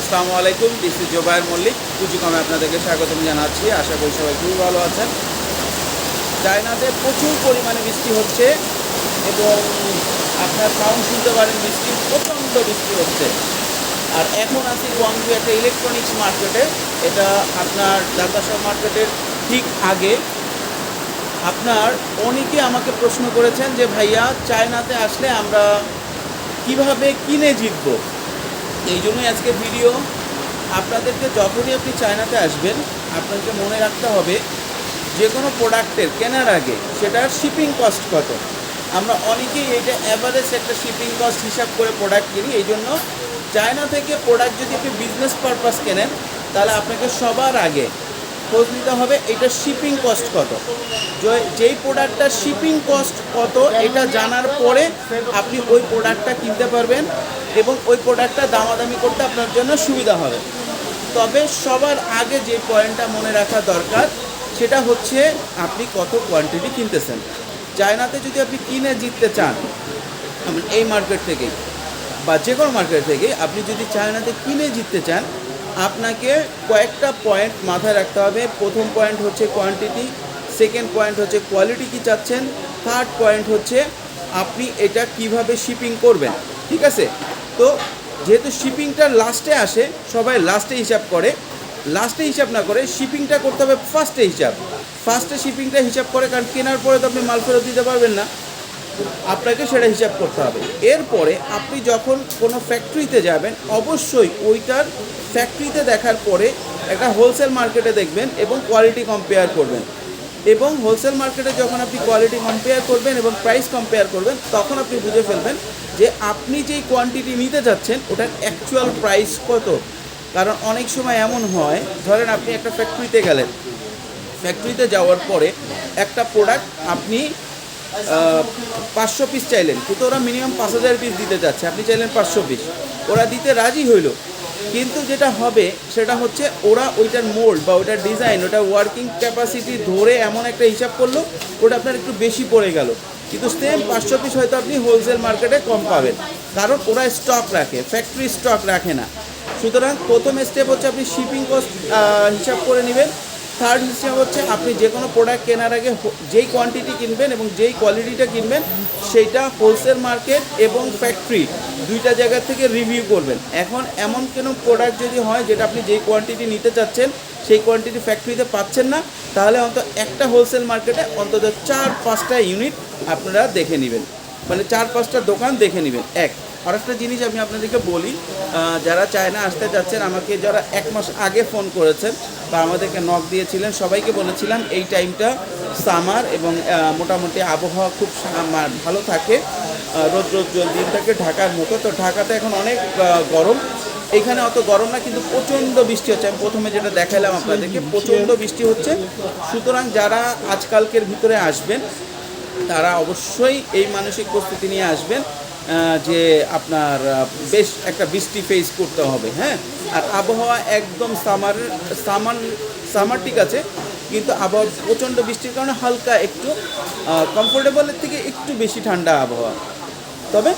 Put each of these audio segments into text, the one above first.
আসসালামু আলাইকুম ডিসি জোবায়ের মল্লিক পুঁজিকমে আপনাদেরকে স্বাগতম জানাচ্ছি, আশা করি সবাই খুবই ভালো আছেন। চায়নাতে প্রচুর পরিমাণে বৃষ্টি হচ্ছে এবং আপনার সাউন্ড শুনতে পারেন, বৃষ্টি, প্রচণ্ড বৃষ্টি হচ্ছে। আর এখন আছি গঞ্জু একটা ইলেকট্রনিক্স মার্কেটে এটা আপনার দাতাসা মার্কেটের ঠিক আগে। আপনার অনেকে আমাকে প্রশ্ন করেছেন যে, ভাইয়া, চায়নাতে আসলে আমরা কীভাবে কিনে জিতবো? এই জন্যই আজকে ভিডিও। আপনাদেরকে যখনই আপনি চায়নাতে আসবেন, আপনাকে মনে রাখতে হবে যে কোনো প্রোডাক্টের কেনার আগে সেটার শিপিং কস্ট কত। আমরা অনেকেই এইটা অ্যাভারেজ একটা শিপিং কস্ট হিসাব করে প্রোডাক্ট কিনি, এই জন্য চায়না থেকে প্রোডাক্ট যদি আপনি বিজনেস পারপাস কেনেন, তাহলে আপনাকে সবার আগে খোঁজ নিতে হবে, এটা শিপিং কস্ট কত? যেই প্রোডাক্টটার শিপিং কস্ট কত, এটা জানার পরে আপনি ওই প্রোডাক্টটা কিনতে পারবেন এবং ওই প্রোডাক্টটা দামাদামি করতে আপনার জন্য সুবিধা হবে। তবে সবার আগে যে পয়েন্টটা মনে রাখা দরকার, সেটা হচ্ছে আপনি কত কোয়ান্টিটি কিনতেছেন। চায়নাতে যদি আপনি কিনে জিততে চান, এই মার্কেট থেকে বা যে কোনো মার্কেট থেকে আপনি যদি চায়নাতে কিনে জিততে চান আপনাকে কয়েকটা পয়েন্ট মাথায় রাখতে হবে। প্রথম পয়েন্ট হচ্ছে কোয়ান্টিটি সেকেন্ড পয়েন্ট হচ্ছে কোয়ালিটি কি চাচ্ছেন থার্ড পয়েন্ট হচ্ছে আপনি এটা কীভাবে শিপিং করবেন, ঠিক আছে? তো যেহেতু শিপিংটা লাস্টে আসে, সবাই লাস্টে হিসাব করে। লাস্টে হিসাব না করে শিপিংটা করতে হবে ফার্স্টে হিসাব। ফার্স্টে শিপিংটা হিসাব করে, কারণ কেনার পরে তো আপনি মাল ফেরত দিতে পারবেন না। আপনাকে সেটা হিসাব করতে হবে। এরপরে আপনি যখন কোনো ফ্যাক্টরিতে যাবেন, অবশ্যই ওইটার ফ্যাক্টরিতে দেখার পরে একটা হোলসেল মার্কেটে দেখবেন এবং কোয়ালিটি কম্পেয়ার করবেন। এবং হোলসেল মার্কেটে যখন আপনি কোয়ালিটি কম্পেয়ার করবেন এবং প্রাইস কম্পেয়ার করবেন, তখন আপনি বুঝে ফেলবেন যে আপনি যেই কোয়ান্টিটি নিতে যাচ্ছেন, ওটার অ্যাকচুয়াল প্রাইস কত। কারণ অনেক সময় এমন হয়, ধরেন আপনি একটা ফ্যাক্টরিতে গেলেন। ফ্যাক্টরিতে যাওয়ার পরে একটা প্রোডাক্ট আপনি পাঁচশো পিস চাইলেন। কিন্তু ওরা মিনিমাম পাঁচ হাজার পিস দিতে যাচ্ছে। আপনি চাইলেন পাঁচশো পিস ওরা দিতে রাজি হইল। কিন্তু যেটা হবে, সেটা হচ্ছে ওরা ওইটার মোল্ড বা ওইটার ডিজাইন ওটা ওয়ার্কিং ক্যাপাসিটি ধরে এমন একটা হিসাব করল, ওটা আপনার একটু বেশি পড়ে গেল। কিন্তু সেম পাঁচশো পিস হয়তো আপনি হোলসেল মার্কেটে কম পাবেন। কারণ ওরা স্টক রাখে ফ্যাক্টরি স্টক রাখে না। সুতরাং প্রথম স্টেপ হচ্ছে আপনি শিপিং কস্ট হিসাব করে নেবেন। থার্ড হিসাব হচ্ছে আপনি যে কোনো প্রোডাক্ট কেনার আগে যেই কোয়ান্টিটি কিনবেন এবং যেই কোয়ালিটিটা কিনবেন সেইটা হোলসেল মার্কেট এবং ফ্যাক্টরি দুইটা জায়গা থেকে রিভিউ করবেন। এখন এমন কোনো প্রোডাক্ট যদি হয় যেটা আপনি যেই কোয়ান্টিটি নিতে চাচ্ছেন, সেই কোয়ান্টিটি ফ্যাক্টরিতে পাচ্ছেন না, তাহলে অন্তত একটা হোলসেল মার্কেটে অন্তত চার পাঁচটা ইউনিট আপনারা দেখে নেবেন। মানে চার পাঁচটা দোকান দেখে নেবেন। এক আরেকটা জিনিস আমি আপনাদেরকে বলি যারা চায়না আসতে যাচ্ছেন, আমাকে যারা এক মাস আগে ফোন করেছেন বা আমাদেরকে নক দিয়েছিলেন, সবাইকে বলেছিলাম এই টাইমটা সামার এবং মোটামুটি আবহাওয়া খুব ভালো থাকে। রোদ রোদ দিন থাকে ঢাকার মতো। তো ঢাকাতে এখন অনেক গরম। এখানে অত গরম না, কিন্তু প্রচণ্ড বৃষ্টি হচ্ছে। আমি প্রথমে যেটা দেখালাম আপনাদেরকে, প্রচণ্ড বৃষ্টি হচ্ছে। সুতরাং যারা আজকালকের ভিতরে আসবেন, তারা অবশ্যই এই মানসিক প্রস্তুতি নিয়ে আসবেন। যে আপনার বেশ একটা বৃষ্টি ফেস করতে হবে হ্যাঁ? আর আবহাওয়া একদম সামার সামান সামার ঠিক আছে, কিন্তু আবহাওয়া প্রচণ্ড বৃষ্টির কারণে হালকা একটু কমফোর্টেবলের থেকে একটু বেশি ঠান্ডা আবহাওয়া। তবে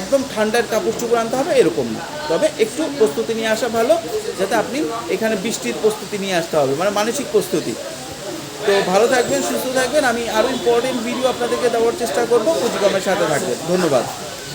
একদম ঠান্ডার কাপড় চোপড় আনতে হবে, এরকম না। তবে একটু প্রস্তুতি নিয়ে আসা ভালো, যাতে আপনি এখানে বৃষ্টির প্রস্তুতি নিয়ে আসতে হবে মানে মানসিক প্রস্তুতি। তো ভালো থাকবেন, সুস্থ থাকবেন। আমি আরও ইম্পর্টেন্ট ভিডিও আপনাদেরকে দেওয়ার চেষ্টা করব। পুঁজিকমের সাথে থাকবেন। ধন্যবাদ।